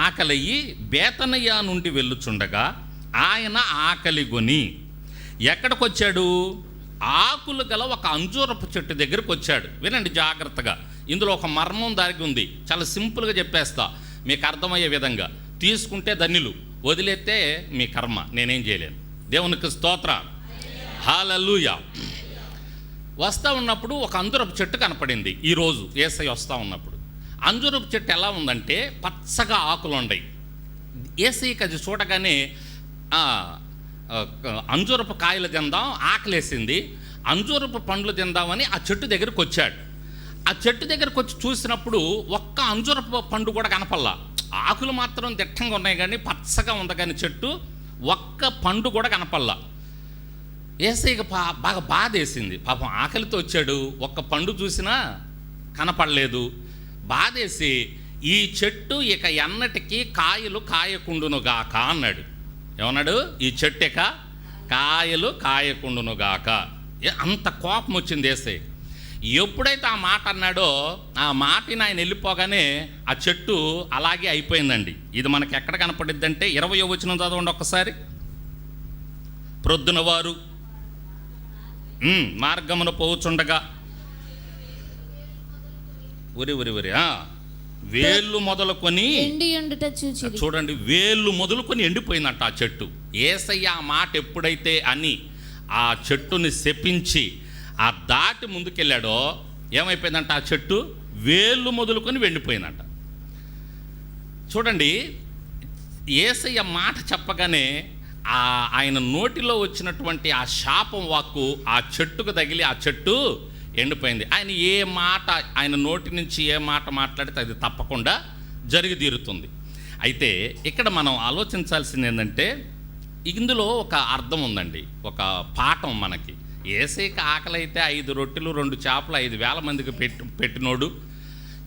ఆకలయ్యి బేతనయ్య నుండి వెళ్ళుచుండగా ఆయన ఆకలి గొని ఎక్కడికి వచ్చాడు ఆకులు గల ఒక అంజూరపు చెట్టు దగ్గరికి వచ్చాడు. వినండి జాగ్రత్తగా. ఇందులో ఒక మర్మం దాగి ఉంది. చాలా సింపుల్గా చెప్పేస్తా. మీకు అర్థమయ్యే విధంగా. తీసుకుంటే ధన్యులు వదిలేస్తే మీ కర్మ. నేనేం చేయలేను. దేవునికి స్తోత్ర. హాలూయ వస్తూ ఉన్నప్పుడు ఒక అంజూరపు చెట్టు కనపడింది. ఈరోజు ఏసై వస్తూ ఉన్నప్పుడు. అంజూరపు చెట్టు ఎలా ఉందంటే పచ్చగా ఆకులు ఉన్నాయి ఏసీకి అది చూడగానే అంజూరపు కాయలు తిందాం ఆకలేసింది. అంజూరపు పండ్లు తిందామని ఆ చెట్టు దగ్గరకు వచ్చాడు. ఆ చెట్టు దగ్గరకు వచ్చి చూసినప్పుడు ఒక్క అంజూరపు పండు కూడా కనపల్లా ఆకులు మాత్రం దిట్టంగా ఉన్నాయి కానీ పచ్చగా ఉంది కానీ చెట్టు ఒక్క పండు కూడా కనపల్లా ఏసైకి పా బాగా బాధ వేసింది పాపం ఆకలితో వచ్చాడు. ఒక్క పండు చూసినా కనపడలేదు. బాధేసి ఈ చెట్టు ఇక ఎన్నటికీ కాయలు కాయకుండునుగాక అన్నాడు. ఏమన్నాడు? ఈ చెట్టు ఇక కాయలు కాయకుండునుగాక. అంత కోపం వచ్చింది వేసే ఎప్పుడైతే ఆ మాట అన్నాడో ఆ మాటని ఆయన వెళ్ళిపోగానే ఆ చెట్టు అలాగే అయిపోయిందండి. ఇది మనకి ఎక్కడ కనపడిద్దంటే ఇరవై వచ్చిన చదవండి ఒక్కసారి. ప్రొద్దున వారు మార్గమును మార్గమున పోవుచుండగా ఉరి ఉరి ఆ, వేళ్ళు మొదలుకొని ఎండి ఎండుట చూచిరి. చూడండి వేళ్ళు మొదలుకొని ఎండిపోయిందంట ఆ చెట్టు. ఏసయ్య ఆ మాట ఎప్పుడైతే అని ఆ చెట్టుని శపించి ఆ దాటి ముందుకెళ్ళాడో ఏమైపోయిందంట ఆ చెట్టు? వేళ్ళు మొదలుకొని వెండిపోయిందంట. చూడండి ఏసయ్య మాట చెప్పగానే ఆ ఆయన నోటిలో వచ్చినటువంటి ఆ శాపం వాక్కు ఆ చెట్టుకు తగిలి ఆ చెట్టు ఎండిపోయింది. ఆయన ఏ మాట ఆయన నోటి నుంచి ఏ మాట మాట్లాడితే అది తప్పకుండా జరిగి తీరుతుంది అయితే ఇక్కడ మనం ఆలోచించాల్సింది ఏంటంటే ఇందులో ఒక అర్థం ఉందండి. ఒక పాఠం మనకి. ఏసైకి ఆకలి అయితే ఐదు రొట్టెలు రెండు చేపలు ఐదు వేల మందికి పెట్టి పెట్టినోడు.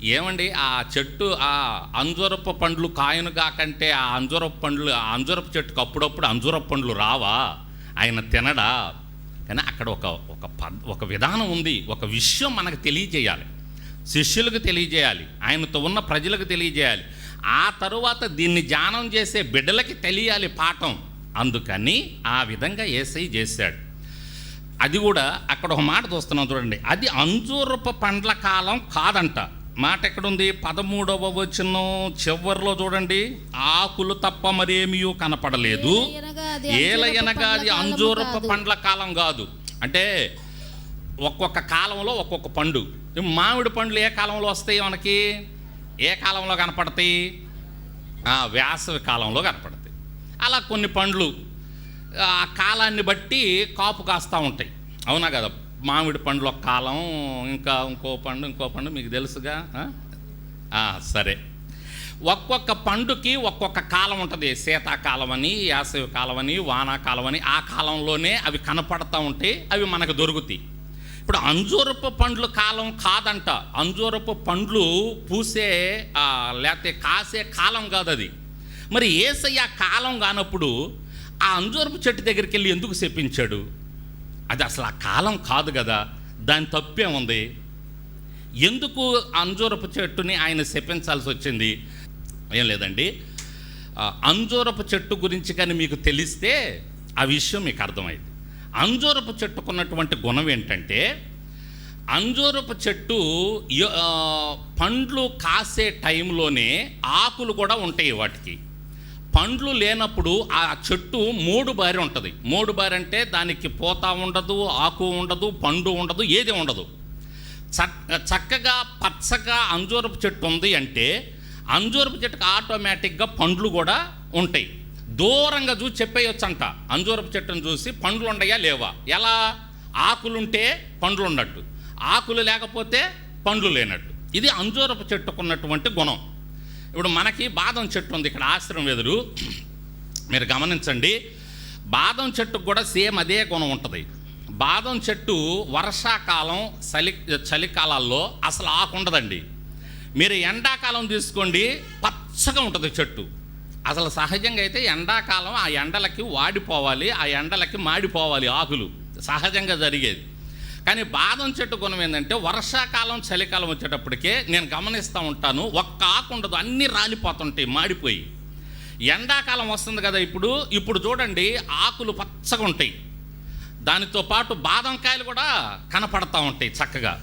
ఏమండి ఆ చెట్టు ఆ అంజూరపు పండ్లు కాయను కాకంటే ఆ అంజూరపు పండ్లు ఆ అంజూరపు చెట్టుకు అప్పుడప్పుడు అంజూరపు పండ్లు రావా? ఆయన తినడా? కానీ అక్కడ ఒక ఒక పద్ ఒక విధానం ఉంది ఒక విషయం మనకు తెలియజేయాలి. శిష్యులకు తెలియజేయాలి ఆయనతో ఉన్న ప్రజలకు తెలియజేయాలి. ఆ తరువాత దీన్ని ధ్యానం చేసే బిడ్డలకి తెలియాలి పాఠం. అందుకని ఆ విధంగా ఏసై చేశాడు. అది కూడా అక్కడ ఒక మాట చూస్తున్నాం చూడండి అది అంజూరపు పండ్ల కాలం కాదంట. మాట ఎక్కడుంది? పదమూడవ వచనం చివరిలో చూడండి ఆకులు తప్ప మరేమీ కనపడలేదు. ఏలయనగా అది అంజూరపు. పండ్ల కాలం కాదు. అంటే ఒక్కొక్క కాలంలో ఒక్కొక్క పండు. మామిడి పండ్లు ఏ కాలంలో వస్తాయి మనకి? ఏ కాలంలో కనపడతాయి? వేసవి కాలంలో కనపడతాయి. అలా కొన్ని పండ్లు ఆ కాలాన్ని బట్టి కాపు కాస్తూ ఉంటాయి. అవునా కదా? మామిడి పండ్లు ఒక కాలం ఇంకా ఇంకో పండు ఇంకో పండు మీకు తెలుసుగా సరే. ఒక్కొక్క పండుకి ఒక్కొక్క కాలం ఉంటుంది. శీతాకాలం అని యాసవి కాలం అని వానాకాలం అని ఆ కాలంలోనే అవి కనపడతా ఉంటాయి అవి మనకు దొరుకుతాయి. ఇప్పుడు అంజూరపు పండ్లు కాలం కాదంట. అంజూరపు పండ్లు పూసే లేకపోతే కాసే కాలం కాదు అది. మరి ఏసయ్య కాలం కానప్పుడు ఆ అంజూరపు చెట్టు దగ్గరికి వెళ్ళి ఎందుకు చెప్పించాడు అది అసలు ఆ కాలం కాదు కదా. దాని తప్పే ఉంది ఎందుకు అంజూరపు చెట్టుని ఆయన శపించాల్సి వచ్చింది? ఏం లేదండి. అంజూరపు చెట్టు గురించి కానీ మీకు తెలిస్తే ఆ విషయం మీకు అర్థమైంది. అంజూరపు చెట్టుకున్నటువంటి గుణం ఏంటంటే అంజూరపు చెట్టు పండ్లు కాసే టైంలోనే ఆకులు కూడా ఉంటాయి వాటికి. పండ్లు లేనప్పుడు ఆ చెట్టు మూడు బారి ఉంటుంది. మూడు బారి అంటే దానికి పోత ఉండదు ఆకు ఉండదు పండు ఉండదు ఏది ఉండదు. చక్ చక్కగా పచ్చగా అంజూరపు చెట్టు ఉంది అంటే అంజూరపు చెట్టుకు ఆటోమేటిక్గా పండ్లు కూడా ఉంటాయి. దూరంగా చూసి చెప్పేయొచ్చంట. అంజూరపు చెట్టును చూసి పండ్లు ఉండయా లేవా? ఎలా? ఆకులుంటే పండ్లు ఉన్నట్టు. ఆకులు లేకపోతే పండ్లు లేనట్టు. ఇది అంజూరపు చెట్టుకున్నటువంటి గుణం. ఇప్పుడు మనకి బాదం చెట్టు ఉంది ఇక్కడ ఆశ్రమం ఎదురు. మీరు గమనించండి. బాదం చెట్టుకు కూడా సేమ్ అదే గుణం ఉంటుంది. బాదం చెట్టు వర్షాకాలం చలి చలికాలాల్లో అసలు ఆకు ఉండదండి. మీరు ఎండాకాలం తీసుకోండి పచ్చగా ఉంటుంది చెట్టు. అసలు సహజంగా అయితే ఎండాకాలం ఆ ఎండలకి వాడిపోవాలి ఆ ఎండలకి మాడిపోవాలి ఆకులు. సహజంగా జరిగేది. కానీ బాదం చెట్టు గుణం ఏంటంటే వర్షాకాలం చలికాలం వచ్చేటప్పటికే నేను గమనిస్తూ ఉంటాను ఒక్క ఆకు ఉండదు అన్నీ రాలిపోతుంటాయి మాడిపోయి. ఎండాకాలం వస్తుంది కదా ఇప్పుడు ఇప్పుడు చూడండి ఆకులు పచ్చగా ఉంటాయి. దానితో పాటు బాదం కాయలు కూడా కనపడతా ఉంటాయి చక్కగా.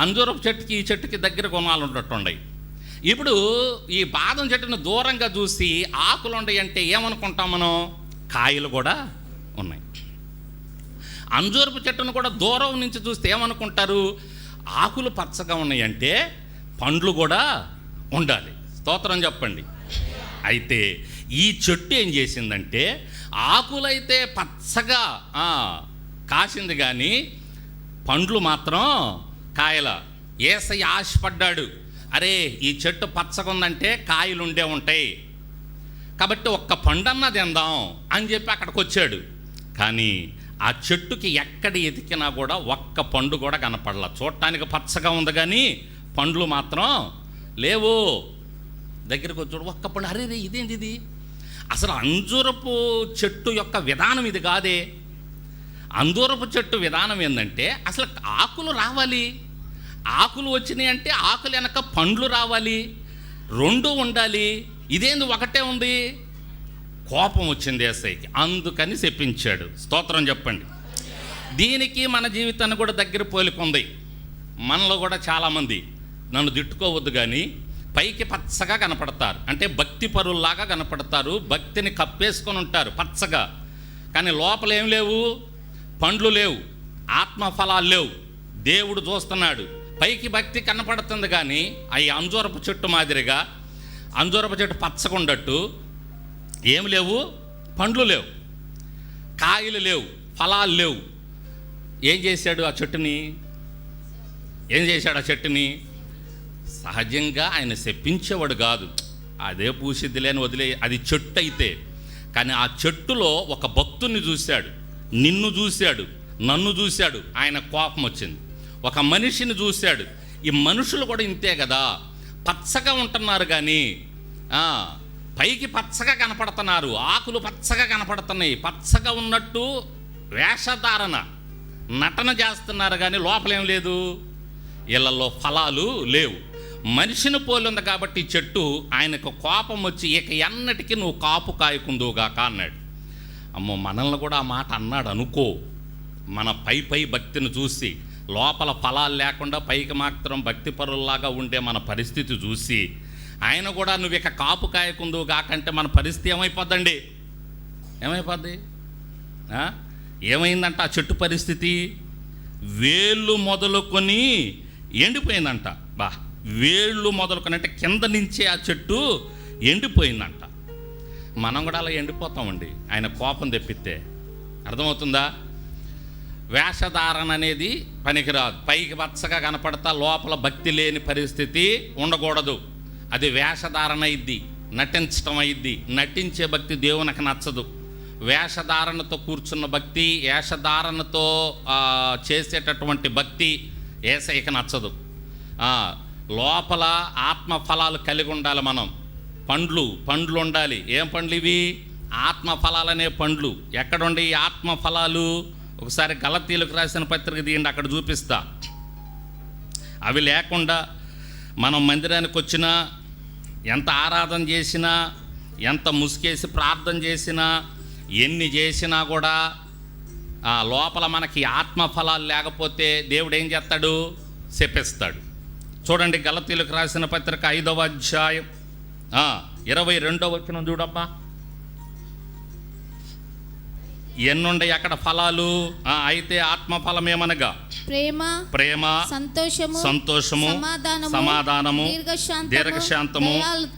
అంజూరపు చెట్టుకి ఈ చెట్టుకి దగ్గర గుణాలు ఉన్నట్టున్నాయి ఇప్పుడు ఈ బాదం చెట్టును దూరంగా చూసి ఆకులు ఉన్నాయి అంటే ఏమనుకుంటాం మనం? కాయలు కూడా ఉన్నాయి. అంజూరపు చెట్టును కూడా దూరం నుంచి చూస్తే ఏమనుకుంటారు? ఆకులు పచ్చగా ఉన్నాయంటే పండ్లు కూడా ఉండాలి. స్తోత్రం చెప్పండి. అయితే ఈ చెట్టు ఏం చేసిందంటే ఆకులైతే పచ్చగా కాసింది కానీ పండ్లు మాత్రం కాయల. ఏసయ్య ఆశపడ్డాడు. అరే ఈ చెట్టు పచ్చగా ఉందంటే కాయలు ఉండే ఉంటాయి. కాబట్టి ఒక్క పండన్న తిందాం అని చెప్పి అక్కడికి వచ్చాడు కానీ ఆ చెట్టుకి ఎక్కడ ఎతికినా కూడా ఒక్క పండు కూడా కనపడలా. చూడటానికి పచ్చగా ఉంది కానీ పండ్లు మాత్రం లేవు. దగ్గరికి వచ్చాడు ఒక్క పండు. అరే రే ఇదేంటి ఇది? అసలు అంజూరపు చెట్టు యొక్క విధానం ఇది కాదే. అంజూరపు చెట్టు విధానం ఏంటంటే అసలు ఆకులు రావాలి. ఆకులు వచ్చినాయి అంటే ఆకులు వెనక పండ్లు రావాలి రెండు ఉండాలి. ఇదేంది ఒకటే ఉంది? కోపం వచ్చింది ఏసైకి అందుకని చెప్పించాడు. స్తోత్రం చెప్పండి. దీనికి మన జీవితాన్ని కూడా దగ్గర పోలికొంది. మనలో కూడా చాలామంది నన్ను తిట్టుకోవద్దు కానీ పైకి పచ్చగా కనపడతారు. అంటే భక్తి పరుల్లాగా కనపడతారు. భక్తిని కప్పేసుకొని ఉంటారు పచ్చగా. కానీ లోపల ఏం లేవు? పండ్లు లేవు. ఆత్మఫలాలు లేవు. దేవుడు చూస్తున్నాడు. పైకి భక్తి కనపడుతుంది కానీ అవి అంజూరపు చెట్టు మాదిరిగా అంజూరపు చెట్టు పచ్చకుండట్టు ఏమి ఏం లేవు? పండ్లు లేవు. కాయలు లేవు. ఫలాలు లేవు. ఏం చేశాడు ఆ చెట్టుని? ఏం చేశాడు ఆ చెట్టుని? సహజంగా ఆయన శప్పించేవాడు కాదు. అదే పూసిద్దిలే అని వదిలే అది చెట్టు అయితే. కానీ ఆ చెట్టులో ఒక భక్తుని చూశాడు. నిన్ను చూశాడు. నన్ను చూశాడు. ఆయన కోపం వచ్చింది. ఒక మనిషిని చూశాడు. ఈ మనుషులు కూడా ఇంతే కదా. పచ్చగా ఉంటున్నారు కానీ పైకి పచ్చగా కనపడుతున్నారు ఆకులు పచ్చగా కనపడుతున్నాయి. పచ్చగా ఉన్నట్టు వేషధారణ నటన చేస్తున్నారు కానీ లోపలేం లేదు. ఇళ్ళలో ఫలాలు లేవు. మనిషిని పోలింది కాబట్టి చెట్టు ఆయనకు కోపం వచ్చి ఇక ఎన్నటికీ నువ్వు కాపు కాయకుందువుగాక అన్నాడు. అమ్మో మనల్ని కూడా ఆ మాట అన్నాడు అనుకో. మన పై పై భక్తిని చూసి లోపల ఫలాలు లేకుండా పైకి మాత్రం భక్తి పరుల్లాగా ఉండే మన పరిస్థితి చూసి ఆయన కూడా నువ్వు ఇక కాపు కాయకుందువు కాకంటే మన పరిస్థితి ఏమైపోద్దండి? ఏమైపోద్ది? ఏమైందంట ఆ చెట్టు పరిస్థితి? వేళ్ళు మొదలుకొని ఎండిపోయిందంట. బా వేళ్ళు మొదలుకొని అంటే కింద నుంచే ఆ చెట్టు ఎండిపోయిందంట. మనం కూడా అలా ఎండిపోతామండి. ఆయన కోపం తెప్పిస్తే అర్థమవుతుందా? వేషధారణ అనేది పనికిరాదు. పైకి వచ్చగా కనపడతా లోపల భక్తి లేని పరిస్థితి ఉండకూడదు. అది వేషధారణ అయింది నటించటం అయింది నటించే భక్తి దేవునికి నచ్చదు. వేషధారణతో కూర్చున్న భక్తి వేషధారణతో చేసేటటువంటి భక్తి ఏసైకి నచ్చదు. లోపల ఆత్మ ఫలాలు కలిగి ఉండాలి మనం. పండ్లు పండ్లు ఉండాలి. ఏం పండ్లు ఇవి? ఆత్మ ఫలాలనే పండ్లు. ఎక్కడుండి ఈ ఆత్మ ఫలాలు ఒకసారి గలతీలకు రాసిన పత్రిక తీయండి అక్కడ చూపిస్తా. అవి లేకుండా మనం మందిరానికి వచ్చినా ఎంత ఆరాధన చేసినా ఎంత ముసుకేసి ప్రార్థన చేసినా ఎన్ని చేసినా కూడా ఆ లోపల మనకి ఆత్మ ఫలాలు లేకపోతే దేవుడు ఏం చేస్తాడు? చెప్పిస్తాడు చూడండి గలతీలకు రాసిన పత్రిక ఐదవ అధ్యాయం. ఇరవై రెండవ వచ్చిన చూడమ్మా ఎన్నుండే అక్కడ ఫలాలు? అయితే ఆత్మ ఫలం ఏమనగా ప్రేమ ప్రేమ సంతోషము సంతోషము సమాధానము సమాధానము దీర్ఘశాంతము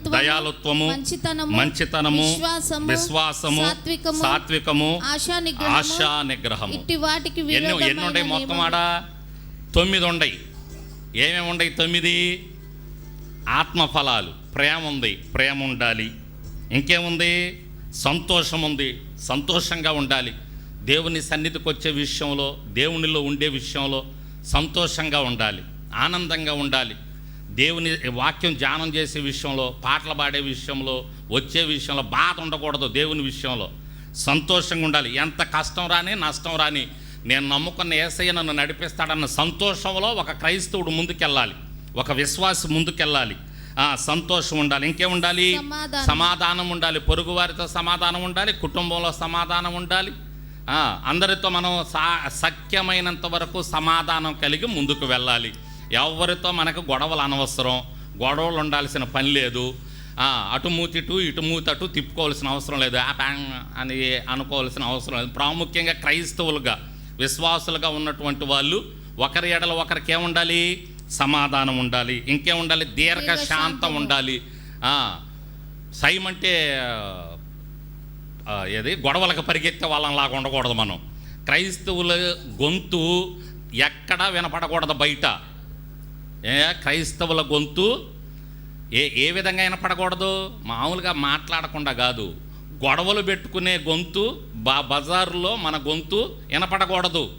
దయాలుత్వము మంచితనము మంచితనము విశ్వాసము సాత్వికము ఆశా నిగ్రహము. ఇట్టి వాటికి ఎన్ని ఎన్ని విరోధమైన ఉండయి మొత్తం. ఆడ? తొమ్మిది ఉండయి ఏమేమి ఉండయి తొమ్మిది? ఆత్మ ఫలాలు ప్రేమ ఉంది ప్రేమ ఉండాలి ఇంకేముంది? సంతోషం ఉంది సంతోషంగా ఉండాలి. దేవుని సన్నిధికి వచ్చే విషయంలో దేవునిలో ఉండే విషయంలో సంతోషంగా ఉండాలి. ఆనందంగా ఉండాలి. దేవుని వాక్యం ధ్యానం చేసే విషయంలో పాటలు పాడే విషయంలో వచ్చే విషయంలో బాధ ఉండకూడదు దేవుని విషయంలో. సంతోషంగా ఉండాలి. ఎంత కష్టం రాని నష్టం రాని నేను నమ్ముకున్న ఏసయ్య నన్ను నడిపిస్తాడన్న సంతోషంలో ఒక క్రైస్తవుడు ముందుకెళ్ళాలి. ఒక విశ్వాసం ముందుకెళ్ళాలి. సంతోషం ఉండాలి. ఇంకేం ఉండాలి? సమాధానం. ఉండాలి. పొరుగు వారితో సమాధానం ఉండాలి. కుటుంబంలో సమాధానం ఉండాలి. అందరితో మనం సా సఖ్యమైనంత వరకు సమాధానం కలిగి ముందుకు వెళ్ళాలి. ఎవరితో మనకు గొడవలు అనవసరం. గొడవలు ఉండాల్సిన పని లేదు. అటు మూతిటు ఇటు మూతటు తిప్పుకోవాల్సిన అవసరం లేదు. అని అనుకోవాల్సిన అవసరం లేదు. ప్రాముఖ్యంగా క్రైస్తవులుగా విశ్వాసులుగా ఉన్నటువంటి వాళ్ళు ఒకరి ఎడల ఒకరికి ఏముండాలి సమాధానం ఉండాలి. ఇంకేం ఉండాలి? దీర్ఘ శాంతం. ఉండాలి. సైమ్ అంటే ఏది? గొడవలకు పరిగెత్తే వాళ్ళలాగా ఉండకూడదు మనం. క్రైస్తవుల గొంతు ఎక్కడా వినపడకూడదు బయట. ఏ క్రైస్తవుల గొంతు ఏ ఏ విధంగా వినపడకూడదు? మామూలుగా మాట్లాడకుండా కాదు. గొడవలు పెట్టుకునే గొంతు బా బజారులో మన గొంతు వినపడకూడదు.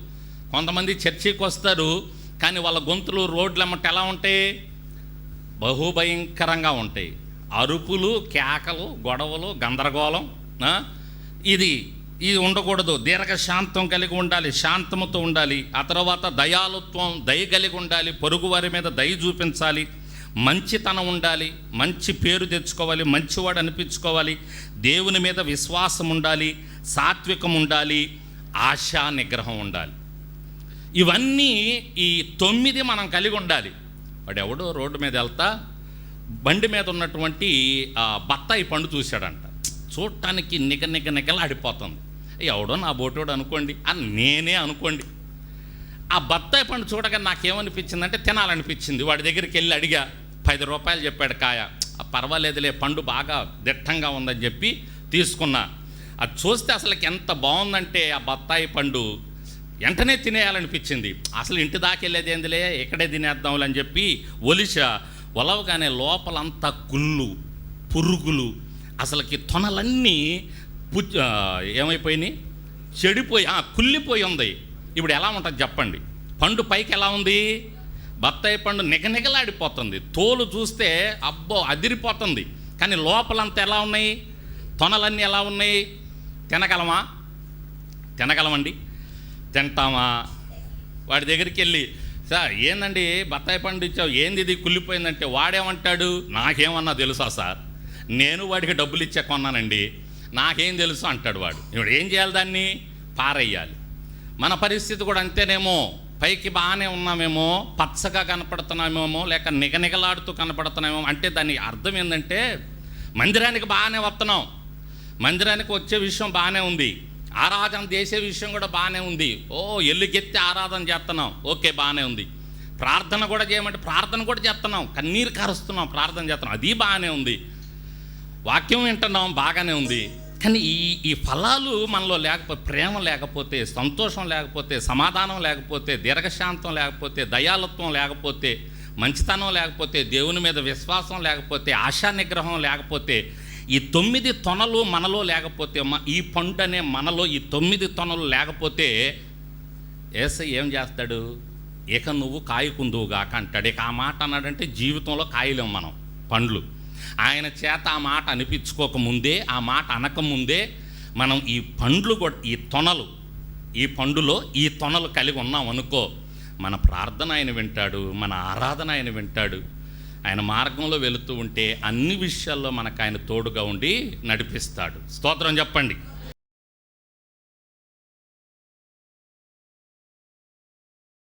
కొంతమంది చర్చికి వస్తారు కానీ వాళ్ళ గొంతులు రోడ్లు ఎమ్మట ఎలా ఉంటాయి? బహుభయంకరంగా ఉంటాయి. అరుపులు కేకలు గొడవలు గందరగోళం ఇది ఇది ఉండకూడదు. దీర్ఘశాంతం కలిగి ఉండాలి శాంతముతో ఉండాలి. ఆ తర్వాత దయాలుత్వం దయ కలిగి ఉండాలి. పొరుగు వారి మీద దయ చూపించాలి. మంచితనం ఉండాలి. మంచి పేరు తెచ్చుకోవాలి. మంచివాడు అనిపించుకోవాలి. దేవుని మీద విశ్వాసం ఉండాలి. సాత్వికం ఉండాలి. ఆశా నిగ్రహం ఉండాలి. ఇవన్నీ ఈ తొమ్మిది మనం కలిగి ఉండాలి. వాడు ఎవడో రోడ్డు మీద వెళ్తా బండి మీద ఉన్నటువంటి బత్తాయి పండు చూశాడంట. చూడటానికి నిగ నిగ నిగలాడిపోతుంది. ఎవడో నా బోటోడు అనుకోండి అని నేనే అనుకోండి. ఆ బత్తాయి పండు చూడగా నాకేమనిపించిందంటే తినాలనిపించింది. వాడి దగ్గరికి వెళ్ళి అడిగా పది రూపాయలు చెప్పాడు కాయ. పర్వాలేదులే పండు బాగా దిట్టంగా ఉందని చెప్పి తీసుకున్నా. అది చూస్తే అసలుకి ఎంత బాగుందంటే ఆ బత్తాయి పండు వెంటనే తినేయాలనిపించింది. అసలు ఇంటి దాకెళ్ళేది ఏందిలే? ఇక్కడే తినేద్దాంలే అని చెప్పి ఒలిసా ఒలవగానే లోపలంతా కుళ్ళు పురుగులు అసలుకి తొనలన్నీ పు ఏమైపోయినాయి? చెడిపోయి కుళ్ళిపోయి ఉంది. ఇప్పుడు ఎలా ఉంటుంది చెప్పండి. పండు పైకి ఎలా ఉంది? బత్తాయి పండు నిగనిగలాడిపోతుంది. తోలు చూస్తే అబ్బో అదిరిపోతుంది. కానీ లోపలంతా ఎలా ఉన్నాయి? తొనలన్నీ ఎలా ఉన్నాయి? తినగలమా? తినగలమండి. తింటామా? వాడి దగ్గరికి వెళ్ళి సార్ ఏందండి బత్తాయి పండు ఇచ్చావు? ఏంది ఇది? కుళ్ళిపోయిందంటే వాడేమంటాడు? నాకేమన్నా తెలుసా సార్? నేను వాడికి డబ్బులు ఇచ్చే కొన్నానండి. నాకేం తెలుసు? అంటాడు వాడు. ఇప్పుడు ఏం చేయాలి దాన్ని? పారేయాలి. మన పరిస్థితి కూడా అంతేనేమో. పైకి బాగానే ఉన్నామేమో. పచ్చగా కనపడుతున్నామేమో. లేక నిగనిగలాడుతూ కనపడుతున్నామేమో. అంటే దాని అర్థం ఏంటంటే మందిరానికి బాగానే వస్తున్నాం. మందిరానికి వచ్చే విషయం బాగానే ఉంది. ఆరాధన చేసే విషయం కూడా బాగానే ఉంది. ఓ ఎల్లుకెత్తి ఆరాధన చేస్తున్నాం. ఓకే బాగానే ఉంది. ప్రార్థన కూడా చేయమంటే ప్రార్థన కూడా చేస్తున్నాం. కన్నీరు కారుస్తున్నాం ప్రార్థన చేస్తున్నాం. అది బాగానే ఉంది. వాక్యం వింటున్నాం బాగానే ఉంది. కానీ ఈ ఈ ఫలాలు మనలో లేకపోతే ప్రేమ లేకపోతే సంతోషం లేకపోతే సమాధానం లేకపోతే దీర్ఘశాంతం లేకపోతే దయాలత్వం లేకపోతే మంచితనం లేకపోతే దేవుని మీద విశ్వాసం లేకపోతే ఆశా నిగ్రహం లేకపోతే ఈ తొమ్మిది తొనలు మనలో లేకపోతే ఈ పండు అనే మనలో ఈ తొమ్మిది తొనలు లేకపోతే ఏసై ఏం చేస్తాడు? ఇక నువ్వు కాయకుందువుగాక అంటాడు. ఇక ఆ మాట అన్నాడంటే జీవితంలో కాయలేం మనం పండ్లు. ఆయన చేత ఆ మాట అనిపించుకోక ముందే ఆ మాట అనకముందే మనం ఈ పండ్లు కూడా ఈ తొనలు ఈ పండులో ఈ తొనలు కలిగి ఉన్నాం అనుకో మన ప్రార్థన ఆయన వింటాడు మన ఆరాధన ఆయన వింటాడు. ఆయన మార్గంలో వెళుతూ ఉంటే అన్ని విషయాల్లో మనకు ఆయన తోడుగా ఉండి నడిపిస్తాడు. స్తోత్రం చెప్పండి.